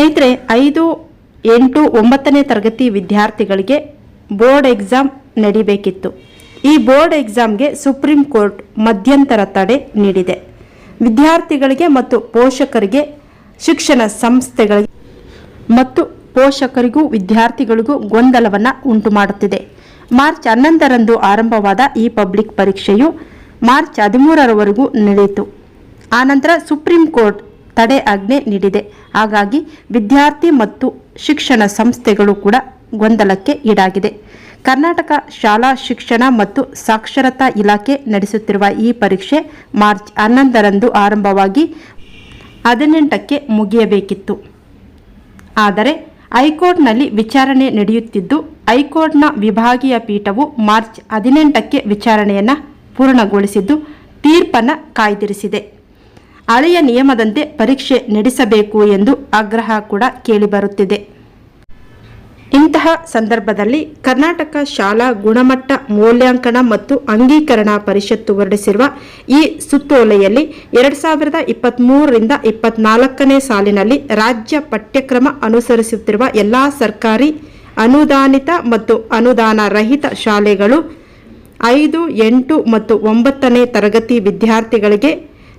ಸ್ನೇಹಿತರೆ, ಐದು, ಎಂಟು, ಒಂಬತ್ತನೇ ತರಗತಿ ವಿದ್ಯಾರ್ಥಿಗಳಿಗೆ ಬೋರ್ಡ್ ಎಕ್ಸಾಮ್ ನಡಿಬೇಕಿತ್ತು. ಈ ಬೋರ್ಡ್ ಎಕ್ಸಾಮ್ಗೆ ಸುಪ್ರೀಂ ಕೋರ್ಟ್ ಮಧ್ಯಂತರ ತಡೆ ನೀಡಿದೆ. ವಿದ್ಯಾರ್ಥಿಗಳಿಗೆ ಮತ್ತು ಪೋಷಕರಿಗೆ, ಶಿಕ್ಷಣ ಸಂಸ್ಥೆಗಳಿಗೆ ಮತ್ತು ಪೋಷಕರಿಗೂ, ವಿದ್ಯಾರ್ಥಿಗಳಿಗೂ ಗೊಂದಲವನ್ನು ಉಂಟು ಮಾಡುತ್ತಿದೆ ಮಾರ್ಚ್ ಹನ್ನೊಂದರಂದು ಆರಂಭವಾದ ಈ ಪಬ್ಲಿಕ್ ಪರೀಕ್ಷೆಯು ಮಾರ್ಚ್ ಹದಿಮೂರರವರೆಗೂ ನಡೆಯಿತು. ಆನಂತರ ಸುಪ್ರೀಂ ಕೋರ್ಟ್ ತಡೆ ಆಜ್ಞೆ ನೀಡಿದೆ. ಹಾಗಾಗಿ ವಿದ್ಯಾರ್ಥಿ ಮತ್ತು ಶಿಕ್ಷಣ ಸಂಸ್ಥೆಗಳು ಕೂಡ ಗೊಂದಲಕ್ಕೆ ಈಡಾಗಿದೆ. ಕರ್ನಾಟಕ ಶಾಲಾ ಶಿಕ್ಷಣ ಮತ್ತು ಸಾಕ್ಷರತಾ ಇಲಾಖೆ ನಡೆಸುತ್ತಿರುವ ಈ ಪರೀಕ್ಷೆ ಮಾರ್ಚ್ ಹನ್ನೊಂದರಂದು ಆರಂಭವಾಗಿ ಹದಿನೆಂಟಕ್ಕೆ ಮುಗಿಯಬೇಕಿತ್ತು. ಆದರೆ ಹೈಕೋರ್ಟ್ನಲ್ಲಿ ವಿಚಾರಣೆ ನಡೆಯುತ್ತಿದ್ದು, ಹೈಕೋರ್ಟ್ನ ವಿಭಾಗೀಯ ಪೀಠವು ಮಾರ್ಚ್ ಹದಿನೆಂಟಕ್ಕೆ ವಿಚಾರಣೆಯನ್ನು ಪೂರ್ಣಗೊಳಿಸಿದ್ದು, ತೀರ್ಪನ್ನು ಕಾಯ್ದಿರಿಸಿದೆ. ಹಳೆಯ ನಿಯಮದಂತೆ ಪರೀಕ್ಷೆ ನಡೆಸಬೇಕು ಎಂದು ಆಗ್ರಹ ಕೂಡ ಕೇಳಿಬರುತ್ತಿದೆ ಇಂತಹ ಸಂದರ್ಭದಲ್ಲಿ ಕರ್ನಾಟಕ ಶಾಲಾ ಗುಣಮಟ್ಟ ಮೌಲ್ಯಾಂಕನ ಮತ್ತು ಅಂಗೀಕರಣ ಪರಿಷತ್ತು ಹೊರಡಿಸಿರುವ ಈ ಸುತ್ತೋಲೆಯಲ್ಲಿ ಎರಡು ಸಾವಿರದ ಇಪ್ಪತ್ತ್ಮೂರರಿಂದ ಇಪ್ಪತ್ನಾಲ್ಕನೇ ಸಾಲಿನಲ್ಲಿ ರಾಜ್ಯ ಪಠ್ಯಕ್ರಮ ಅನುಸರಿಸುತ್ತಿರುವ ಎಲ್ಲ ಸರ್ಕಾರಿ, ಅನುದಾನಿತ ಮತ್ತು ಅನುದಾನ ರಹಿತ ಶಾಲೆಗಳು ಐದು, ಎಂಟು ಮತ್ತು ಒಂಬತ್ತನೇ ತರಗತಿ ವಿದ್ಯಾರ್ಥಿಗಳಿಗೆ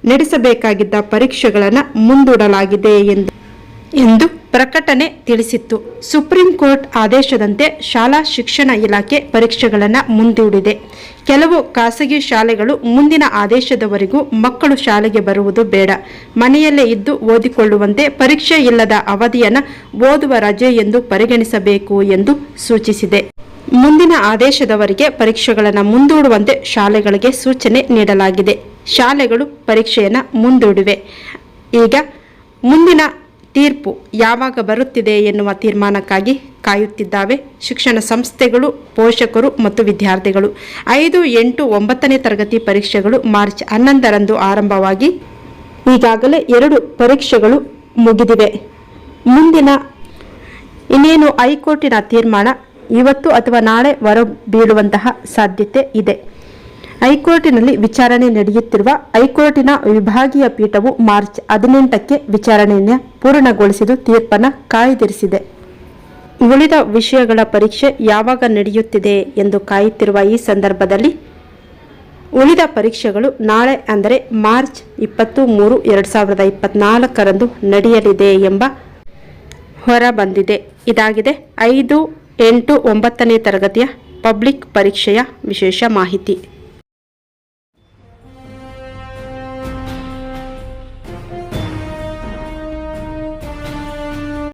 ನಡೆಸಬೇಕಾಗಿದ್ದ ಪರೀಕ್ಷೆಗಳನ್ನು ಮುಂದೂಡಲಾಗಿದೆ ಎಂದು ಎಂದು ಪ್ರಕಟಣೆ ತಿಳಿಸಿತ್ತು. ಸುಪ್ರೀಂ ಕೋರ್ಟ್ ಆದೇಶದಂತೆ ಶಾಲಾ ಶಿಕ್ಷಣ ಇಲಾಖೆ ಪರೀಕ್ಷೆಗಳನ್ನು ಮುಂದೂಡಿದೆ. ಕೆಲವು ಖಾಸಗಿ ಶಾಲೆಗಳು ಮುಂದಿನ ಆದೇಶದವರೆಗೂ ಮಕ್ಕಳು ಶಾಲೆಗೆ ಬರುವುದು ಬೇಡ. ಮನೆಯಲ್ಲೇ ಇದ್ದು ಓದಿಕೊಳ್ಳುವಂತೆ ಪರೀಕ್ಷೆ ಇಲ್ಲದ ಅವಧಿಯನ್ನು ಓದುವ ರಜೆ ಎಂದು ಪರಿಗಣಿಸಬೇಕು ಎಂದು ಸೂಚಿಸಿದೆ. ಮುಂದಿನ ಆದೇಶದವರೆಗೆ ಪರೀಕ್ಷೆಗಳನ್ನು ಮುಂದೂಡುವಂತೆ ಶಾಲೆಗಳಿಗೆ ಸೂಚನೆ ನೀಡಲಾಗಿದೆ. ಶಾಲೆಗಳು ಪರೀಕ್ಷೆಯನ್ನು ಮುಂದೂಡಿವೆ. ಈಗ ಮುಂದಿನ ತೀರ್ಪು ಯಾವಾಗ ಬರುತ್ತಿದೆ ಎನ್ನುವ ತೀರ್ಮಾನಕ್ಕಾಗಿ ಕಾಯುತ್ತಿದ್ದಾವೆ ಶಿಕ್ಷಣ ಸಂಸ್ಥೆಗಳು, ಪೋಷಕರು ಮತ್ತು ವಿದ್ಯಾರ್ಥಿಗಳು. ಐದು, ಎಂಟು, ಒಂಬತ್ತನೇ ತರಗತಿ ಪರೀಕ್ಷೆಗಳು ಮಾರ್ಚ್ ಹನ್ನೊಂದರಂದು ಆರಂಭವಾಗಿ ಈಗಾಗಲೇ ಎರಡು ಪರೀಕ್ಷೆಗಳು ಮುಗಿದಿವೆ. ಮುಂದಿನ ಇನ್ನೇನು ಹೈಕೋರ್ಟಿನ ತೀರ್ಮಾನ ಇವತ್ತು ಅಥವಾ ನಾಳೆ ಹೊರಬೀಳುವಂತಹ ಸಾಧ್ಯತೆ ಇದೆ. ಹೈಕೋರ್ಟಿನಲ್ಲಿ ವಿಚಾರಣೆ ನಡೆಯುತ್ತಿರುವ ಹೈಕೋರ್ಟಿನ ವಿಭಾಗೀಯ ಪೀಠವು ಮಾರ್ಚ್ ಹದಿನೆಂಟಕ್ಕೆ ವಿಚಾರಣೆಯನ್ನು ಪೂರ್ಣಗೊಳಿಸಿದ್ದು ತೀರ್ಪನ್ನು ಕಾಯ್ದಿರಿಸಿದೆ. ಉಳಿದ ವಿಷಯಗಳ ಪರೀಕ್ಷೆ ಯಾವಾಗ ನಡೆಯುತ್ತಿದೆ ಎಂದು ಕಾಯುತ್ತಿರುವ ಈ ಸಂದರ್ಭದಲ್ಲಿ ಉಳಿದ ಪರೀಕ್ಷೆಗಳು ನಾಳೆ ಅಂದರೆ ಮಾರ್ಚ್ ಇಪ್ಪತ್ತು ಮೂರು ಎರಡು ಸಾವಿರದ ಇಪ್ಪತ್ನಾಲ್ಕರಂದು ನಡೆಯಲಿದೆ ಎಂಬ ಹೊರ ಬಂದಿದೆ ಇದಾಗಿದೆ. ಐದು ಎಂಟು ಒಂಬತ್ತನೇ ತರಗತಿಯ ಪಬ್ಲಿಕ್ ಪರೀಕ್ಷೆಯ ವಿಶೇಷ ಮಾಹಿತಿ.